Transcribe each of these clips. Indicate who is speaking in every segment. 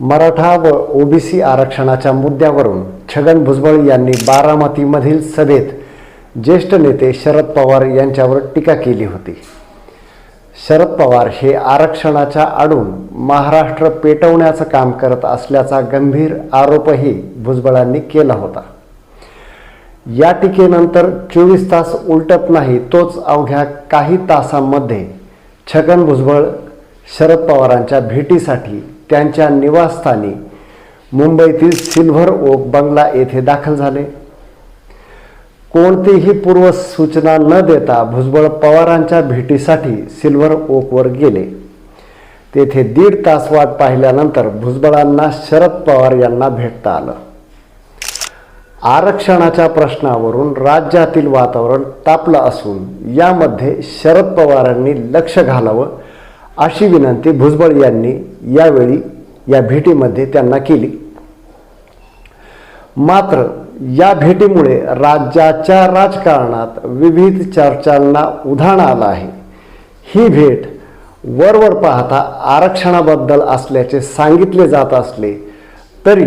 Speaker 1: मराठा व ओबीसी आरक्षणाच्या मुद्द्यावरून छगन भुजबळ यांनी बारामतीमधील सभेत ज्येष्ठ नेते शरद पवार यांच्यावर टीका केली होती. शरद पवार हे आरक्षणाच्या आडून महाराष्ट्र पेटवण्याचं काम करत असल्याचा गंभीर आरोपही भुजबळांनी केला होता. या टीकेनंतर चोवीस तास उलटत नाही तोच अवघ्या काही तासांमध्ये छगन भुजबळ शरद पवारांच्या भेटीसाठी त्यांच्या निवासस्थानी मुंबईतील सिल्व्हर ओक बंगला येथे दाखल झाले. कोणतीही पूर्वसूचना न देता भुजबळ पवारांच्या भेटीसाठी सिल्व्हर ओकवर गेले. तेथे दीड तास वाट पाहिल्यानंतर भुजबळांना शरद पवार यांना भेटता आलं. आरक्षणाच्या प्रश्नावरून राज्यातील वातावरण तापलं असून यामध्ये शरद पवारांनी लक्ष घालावं अशी विनंती भुजबळ यांनी यावेळी या भेटीमध्ये त्यांना केली. मात्र या भेटीमुळे राज्याच्या राजकारणात विविध चर्चांना उधाण आलं आहे. ही भेट वरवर पाहता आरक्षणाबद्दल असल्याचे सांगितले जात असले तरी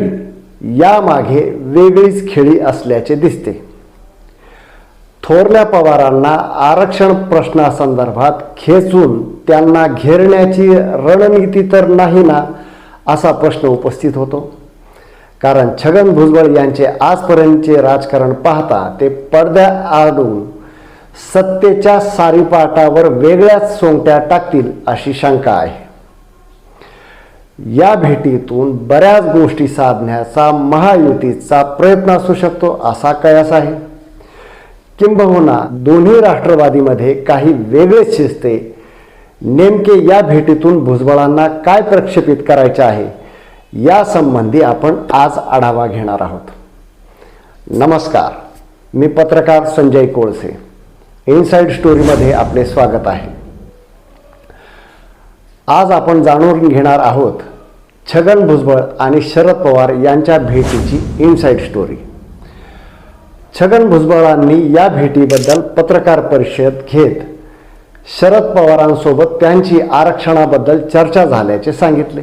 Speaker 1: यामागे वेगळीच खेळी असल्याचे दिसते. थोरल्या पवारांना आरक्षण प्रश्नासंदर्भात खेचून त्यांना घेरण्याची रणनीती तर नाही ना असा प्रश्न उपस्थित होतो. कारण छगन भुजबळ यांचे आजपर्यंतचे राजकारण पाहता ते पडद्या आडून सत्तेच्या सारीपाटावर वेगळ्याच सोंगट्या टाकतील अशी शंका आहे. या भेटीतून बऱ्याच गोष्टी साधण्याचा महायुतीचा प्रयत्न असू शकतो असा कयास आहे. किंबहुना दोन्ही राष्ट्रवादीमध्ये काही वेगळेच शिजते नेमके या भेटीतून भुजबळांना काय प्रक्षेपित करायचे आहे या संबंधी आपण आज आढावा घेणार आहोत. नमस्कार मी पत्रकार संजय कोळसे. इनसाइड स्टोरीमध्ये आपले स्वागत आहे. आज आपण जाणून घेणार आहोत छगन भुजबळ आणि शरद पवार यांच्या भेटीची इनसाइड स्टोरी. छगन भुजबळांनी या भेटीबद्दल पत्रकार परिषद घेत शरद पवारांसोबत त्यांची आरक्षणाबद्दल चर्चा झाल्याचे सांगितले.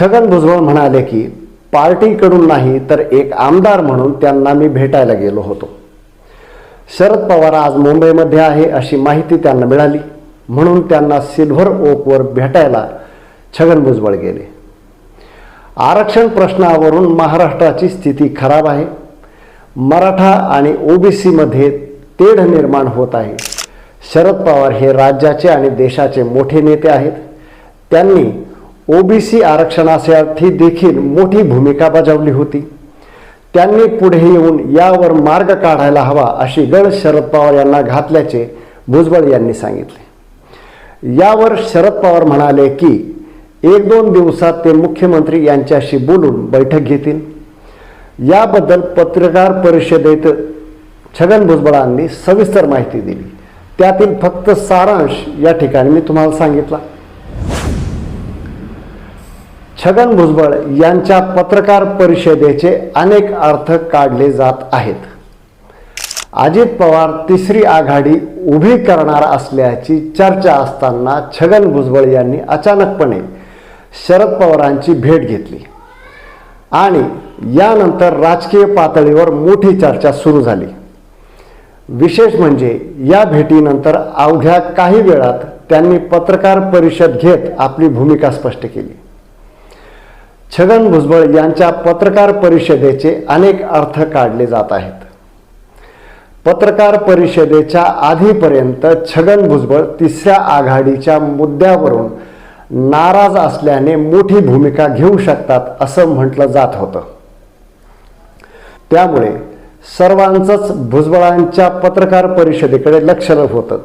Speaker 1: छगन भुजबळ म्हणाले की पार्टीकडून नाही तर एक आमदार म्हणून त्यांना मी भेटायला गेलो होतो. शरद पवार आज मुंबईमध्ये आहे अशी माहिती त्यांना मिळाली. म्हणून त्यांना सिल्व्हर ओकवर भेटायला छगन भुजबळ गेले. आरक्षण प्रश्नावरून महाराष्ट्राची स्थिती खराब आहे. मराठा आणि ओबीसीमध्ये तेढ निर्माण होत आहे. शरद पवार हे राज्याचे आणि देशाचे मोठे नेते आहेत. त्यांनी ओबीसी आरक्षणासाठी देखील मोठी भूमिका बजावली होती. त्यांनी पुढे येऊन यावर मार्ग काढायला हवा अशी गळ शरद पवार यांना घातल्याचे भुजबळ यांनी सांगितले. यावर शरद पवार म्हणाले की एक दोन दिवसात ते मुख्यमंत्री यांच्याशी बोलून बैठक घेतील. याबद्दल पत्रकार परिषदेत छगन भुजबळांनी सविस्तर माहिती दिली. त्यातील फक्त सारांश या ठिकाणी मी तुम्हाला सांगितला. छगन भुजबळ यांच्या पत्रकार परिषदेचे अनेक अर्थ काढले जात आहेत. अजित पवार तिसरी आघाडी उभी करणार असल्याची चर्चा असताना छगन भुजबळ यांनी अचानकपणे शरद पवारांची भेट घेतली. आणि यानंतर राजकीय पातळीवर मोठी चर्चा सुरू झाली. विशेष म्हणजे या भेटीनंतर अवघ्या काही वेळात त्यांनी पत्रकार परिषद घेत आपली भूमिका स्पष्ट केली. छगन भुजबळ यांच्या पत्रकार परिषदेचे अनेक अर्थ काढले जात आहेत. पत्रकार परिषदेच्या आधीपर्यंत छगन भुजबळ तिसऱ्या आघाडीच्या मुद्द्यावरून नाराज असल्याने मोठी भूमिका घेऊ शकतात असं म्हटलं जात होतं. त्यामुळे सर्वांचंच भुजबळांच्या पत्रकार परिषदेकडे लक्ष होतं.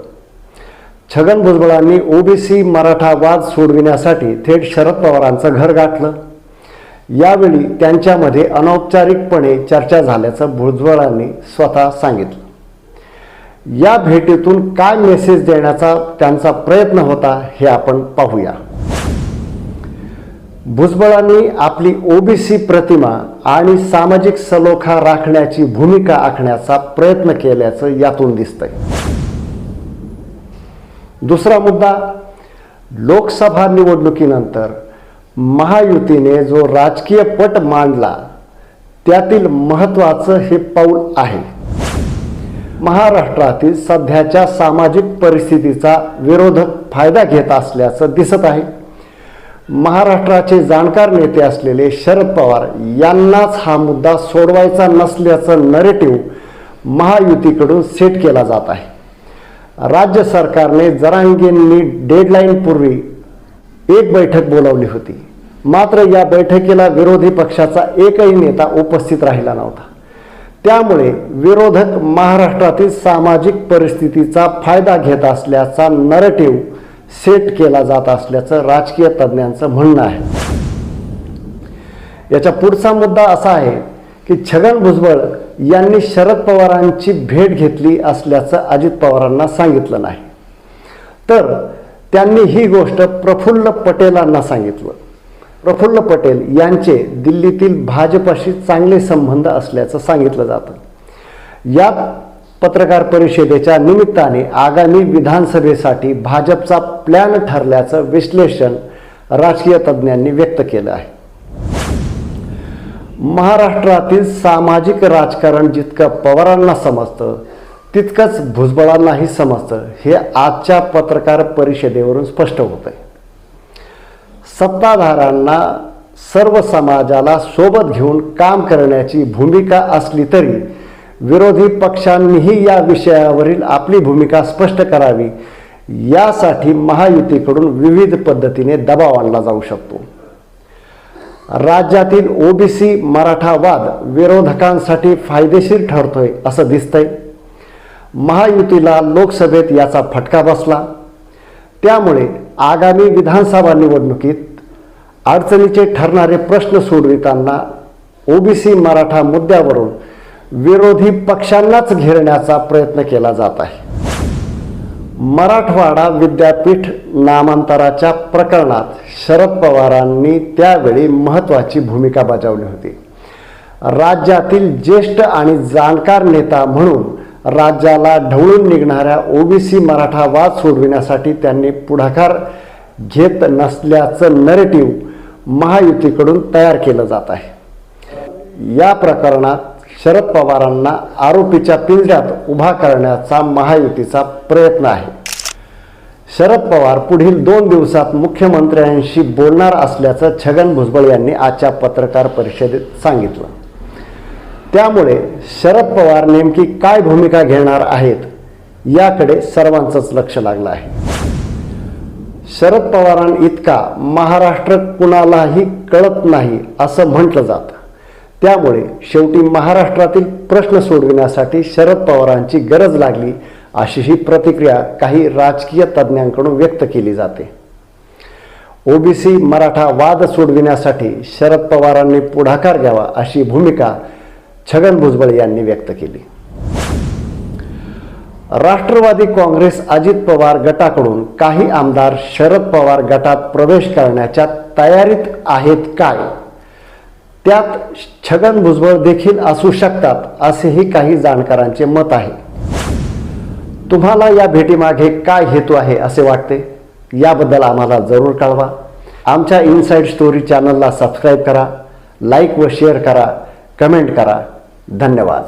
Speaker 1: छगन भुजबळांनी ओबीसी मराठा वाद सोडविण्यासाठी थेट शरद पवारांचं घर गाठलं. यावेळी त्यांच्यामध्ये अनौपचारिकपणे चर्चा झाल्याचं भुजबळांनी स्वतः सांगितलं. या भेटीतून काय मेसेज देण्याचा त्यांचा प्रयत्न होता हे आपण पाहूया. भुजबळांनी आपली ओबीसी प्रतिमा आणि सामाजिक सलोखा राखण्याची भूमिका आखण्याचा प्रयत्न केल्याचं यातून दिसतंय. दुसरा मुद्दा लोकसभा निवडणुकीनंतर महायुतीने जो राजकीय पट मांडला त्यातील महत्त्वाचं हे पाऊल आहे. महाराष्ट्रातील सध्याच्या सामाजिक परिस्थितीचा विरोधक फायदा घेत असल्याचं दिसत आहे. महाराष्ट्राचे जाणकार नेते असलेले शरद पवार यांनाच हा मुद्दा सोडवायचा नसल्याचं नरेटिव्ह महायुतीकडून सेट केला जात आहे. राज्य सरकारने जरांगेंनी डेडलाईनपूर्वी एक बैठक बोलावली होती. मात्र या बैठकीला विरोधी पक्षाचा एकही नेता उपस्थित राहिला नव्हता. त्यामुळे विरोधक महाराष्ट्रातील सामाजिक परिस्थितीचा फायदा घेत असल्याचा नरेटिव्ह सेट केला जात असल्याचं राजकीय तज्ज्ञांचं म्हणणं आहे. याचा पुढचा मुद्दा असा आहे की छगन भुजबळ यांनी शरद पवारांची भेट घेतली असल्याचं अजित पवारांना सांगितलं नाही. तर त्यांनी ही गोष्ट प्रफुल्ल पटेलांना सांगितलं. प्रफुल्ल पटेल यांचे दिल्लीतील भाजपाशी चांगले संबंध असल्याचं सांगितलं जातं. या पत्रकार परिषदेच्या निमित्ताने आगामी विधानसभेसाठी भाजपचा प्लॅन ठरल्याचं विश्लेषण राजकीय तज्ज्ञांनी व्यक्त केलं आहे. महाराष्ट्रातील सामाजिक राजकारण जितकं पवारांना समजतं तितकंच भुजबळांनाही समजतं हे आजच्या पत्रकार परिषदेवरून स्पष्ट होत आहे सत्ताधाऱ्यांना सर्व समाजाला सोबत घेऊन काम करण्याची भूमिका असली तरी विरोधी पक्षांनीही या विषयावरील आपली भूमिका स्पष्ट करावी. यासाठी महायुतीकडून विविध पद्धतीने दबाव आणला जाऊ शकतो. राज्यातील ओबीसी मराठावाद विरोधकांसाठी फायदेशीर ठरतोय असं दिसतंय. महायुतीला लोकसभेत याचा फटका बसला. त्यामुळे आगामी विधानसभा निवडणुकीत अडचणीचे ठरणारे प्रश्न सोडविताना ओबीसी मराठा मुद्द्यावरून विरोधी पक्षांनाच घेरण्याचा प्रयत्न केला जात आहे. मराठवाडा विद्यापीठ नामांतराच्या प्रकरणात शरद पवारांनी त्यावेळी महत्त्वाची भूमिका बजावली होती. राज्यातील ज्येष्ठ आणि जाणकार नेता म्हणून राज्याला ढवळून निघणाऱ्या ओबीसी मराठा वाद सोडविण्यासाठी त्यांनी पुढाकार घेत नसल्याचं नरेटिव्ह महायुतीकडून तयार केलं जात आहे. या प्रकरणात शरद पवारांना आरोपीच्या पिंजऱ्यात उभा करण्याचा महायुतीचा प्रयत्न आहे. शरद पवार पुढील दोन दिवसात मुख्यमंत्र्यांशी बोलणार असल्याचं छगन भुजबळ यांनी आजच्या पत्रकार परिषदेत सांगितलं. त्यामुळे शरद पवार नेमकी काय भूमिका घेणार आहेत याकडे सर्वांचंच लक्ष लागलं आहे. शरद पवारां इतका महाराष्ट्र कुणालाही कळत नाही असं म्हटलं जातं. त्यामुळे शेवटी महाराष्ट्रातील प्रश्न सोडविण्यासाठी शरद पवारांची गरज लागली अशी ही प्रतिक्रिया काही राजकीय तज्ज्ञांकडून व्यक्त केली जाते. ओबीसी मराठा वाद सोडविण्यासाठी शरद पवारांनी पुढाकार घ्यावा अशी भूमिका छगन भुजबळ यांनी व्यक्त केली. राष्ट्रवादी काँग्रेस अजित पवार गटाकडून काही आमदार शरद पवार गटात प्रवेश करण्याच्या तयारीत आहेत काय? त्यात छगन भुजबळ देखील असू शकतात असेही काही जाणकारांचे मत आहे. तुम्हाला या भेटीमागे काय हेतू आहे असे वाटते? याबद्दल आम्हाला जरूर कळवा. आमच्या इनसाईड स्टोरी चॅनलला सबस्क्राईब करा लाईक व शेअर करा कमेंट करा. धन्यवाद.